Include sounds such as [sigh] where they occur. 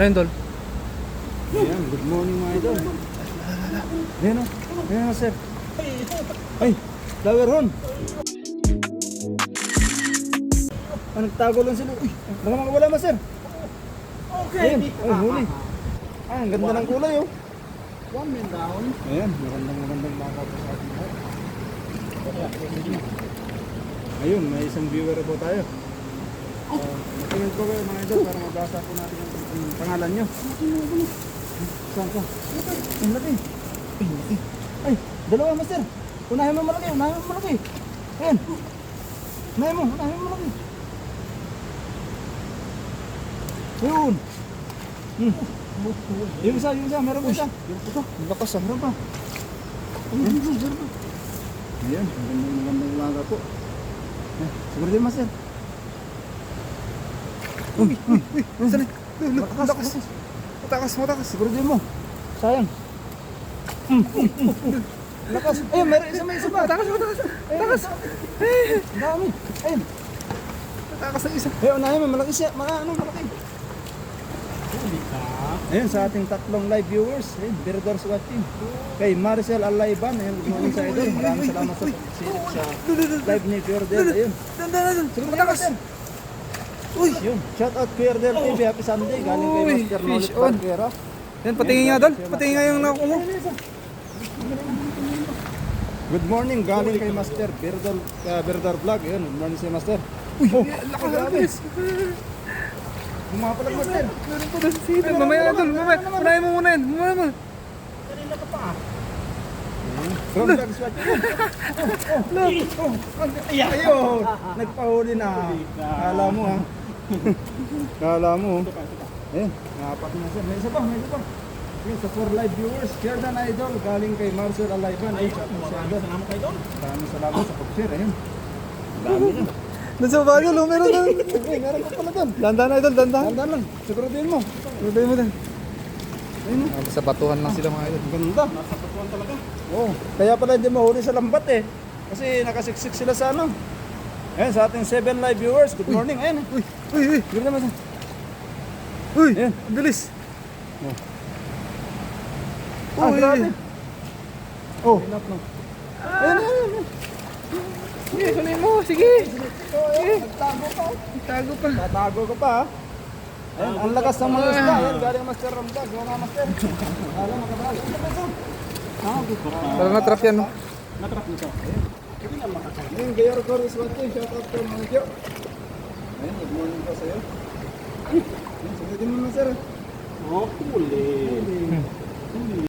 Tol. Ayan, good morning mga idol. Ayan o, ayan o sir. Ay, flower horn. Ah, nagtago lang sila. Uy, baka makawala ma sir. Okay. Ayan, ay huli. Ah, ang ganda ng kulay oh. One man down. Ayan, magandang magandang mga kapos sa ating lahat. Ayun, may isang viewer po tayo. Matingin po kayo mga idol para mabasa po natin yung, yung pangalan nyo. Saan ka? Ang laki. Ay, laki. Ay, dalawa master. Unahin mo malaki, unahin mo malaki. Ayan. Unahin mo, unahin mo malaki. Yun. Hmm. Yung isa, yung isa, meron pa isa. Ito, ang lakas ah, meron pa. Ayan, meron pa. Ayan, magandang magandang umaga po. Siguro din master. Uy, uy, uy, saan Matakas, matakas. Matakas, matakas. Siguro din mo. Sayang. Mm, mm, mm. Lakas. Ayun, meron isa, may isa pa. Matakas, matakas. Matakas. Ang dami. Ayun. Matakas ang isa. Ayun, unahin mo, malaki siya. Mga ano, malaki. Ayun, sa ating tatlong live viewers, ayun, Birdor SWAT team. Kay Maricel Alayban, ayun, good morning sa idol. Maraming salamat sa live ni Birdor. Ayun. Siguro matakas. Uy! Yun. Shout out Kuya Ardel TV. Happy Sunday. Galing kay Uy, Master fish Nolit on. Parkera. Yan, patingin nga, tol. Patingin nga yung nakuha mo. Good morning. Galing kay Master Birdol, uh, Birdor Vlog. Yun. Good morning si Master. Uy! Oh, Lakas. Bumapalag Master. Meron pa doon si Tol. Mamaya na, tol. Mamaya. Unahin mo muna yan. Mamaya mo. From Vlog Swat. [laughs] Oh, oh, oh. Ayun. Nagpahuli na. Kala mo ha. Kala mo. Ayun. Napat na sir. May isa pa. May isa pa. Yun, sa for live viewers, Jordan Idol, galing kay Marcel Alayban. Ayun, Idol. Salamat kayo doon. Maraming salamat sa pag-share. Ayun. Dami na. Doon sa bago, lo. Meron doon. Okay, meron pa pala doon. Dandan, idol. Dandan. Tandaan lang. Siguraduhin mo. Rubay mo doon. Ayun. Sa batuhan lang sila mga idol. Ganda. Nasa patuan talaga. Oo. Kaya pala hindi mahuli sa lambat eh. Kasi nakasiksik sila sa ano. Ayun, sa ating 7 live viewers. Good morning. Ayun. Uy, uy, uy. Good naman sa. Uy, Ayan. bilis. Ah, Uy. grabe. Oh. Ayun, ayun, ayun. Sige, kunin mo. Sige. Sige. Nagtago pa. Tago pa. Tatago ka pa ha. Ayun, ang lakas ng mga isda. Ayun, galing Master Ramdag. Nga Master. Alam, makabrag. Ito pa ito. Ah, good. Parang na-trap yan, no? Natrap nito. Ayun, Gayor Corus Wate. Shout out to mga kyo. Ayun, good morning po sa'yo. Ayun, sagutin mo na sir. Oh. Huli.